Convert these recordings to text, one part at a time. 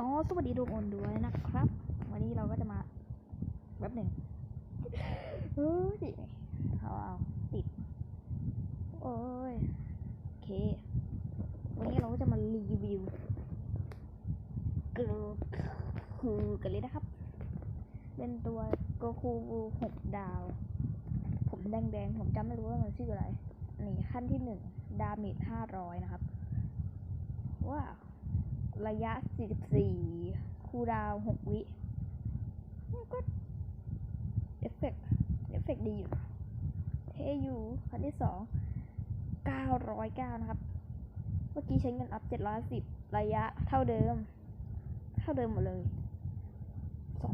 ก็สวัสดีทุกคนด้วยนะครับ วันนี้เราก็จะมาแป๊บหนึ่งเฮ้ยดิเอาเอาติด โอ้ยโอเค วันนี้เราก็จะมารีวิวเกิร์คูกันเลยนะครับ เป็นตัวโกคูหกดาว ผมแดงๆ ผมจำไม่รู้ว่ามันชื่ออะไร นี่ขั้นที่หนึ่งดาเมจห้าร้อยนะครับ ว้าว ระยะ 44 คูดาว6วิก็เอฟเฟกต์เอฟเฟกต์ดีอยู่เทยูคันที่ 2 909 นะครับ เมื่อกี้ใช้เงินอัพ 710 ระยะเท่าเดิม เท่าเดิมหมดเลย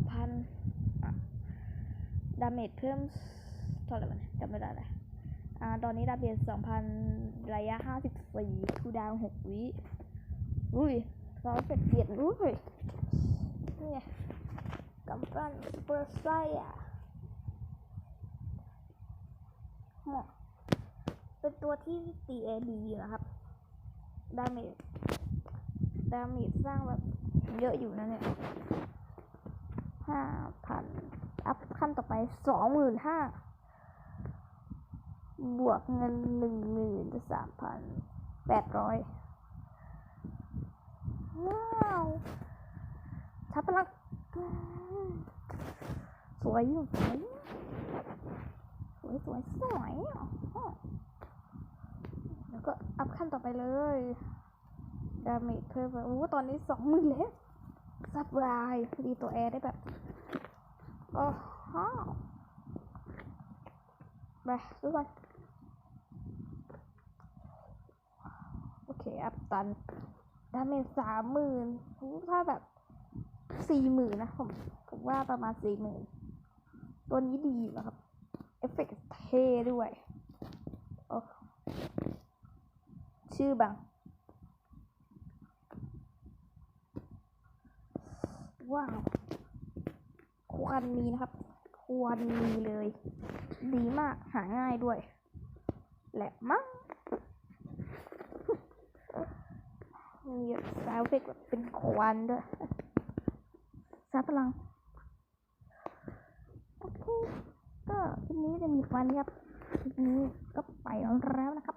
2,000 ดาเมจเพิ่มเท่าไหร่วะเนี่ยจำไม่ได้เลยอ่า ตอนนี้ดาเมจ2,000 ระยะ 54 คูดาว6วิอุ้ย เราเป็ดเปียนอุ้ยนี่ไงกำปั้นเปอร์ไซอะเหมาะเป็นตัวที่ตีเอดีนะครับ ดาเมจดาเมจสร้างแบบเยอะอยู่นะเนี่ยห้าพันอัพขั้นต่อไปสองหมื่นห้าบวกเงินหนึ่งหมื่นสามพันแปดร้อย ว้าวชับพลังสวยอยู่สวยสวยสวยสวยอะแล้วก็อัพขั้นต่อไปเลยดาเมจเพิ่มไปโอ้ตอนนี้สองหมื่นแล้วสบายดีตัวแอร์ได้แบบโอ้โหไปทุกคนโอเค อัพตัน ดาเมจสามหมื่นถ้าแบบสี่หมื่นนะผมผมว่าประมาณสี่หมื่นตัวนี้ดีอยู่นะครับ เอฟเฟกต์เท่ด้วยโอ้ชื่อบังว้าวควรมีนะครับ ควรมีเลย ดีมากหาง่ายด้วย แหละมั้ง มีซาวเฟกแบบเป็นควันด้วยซาพลัง โอเค ก็คลิปนี้จะมีควันครับคลิปนี้ก็ไปแล้วนะครับ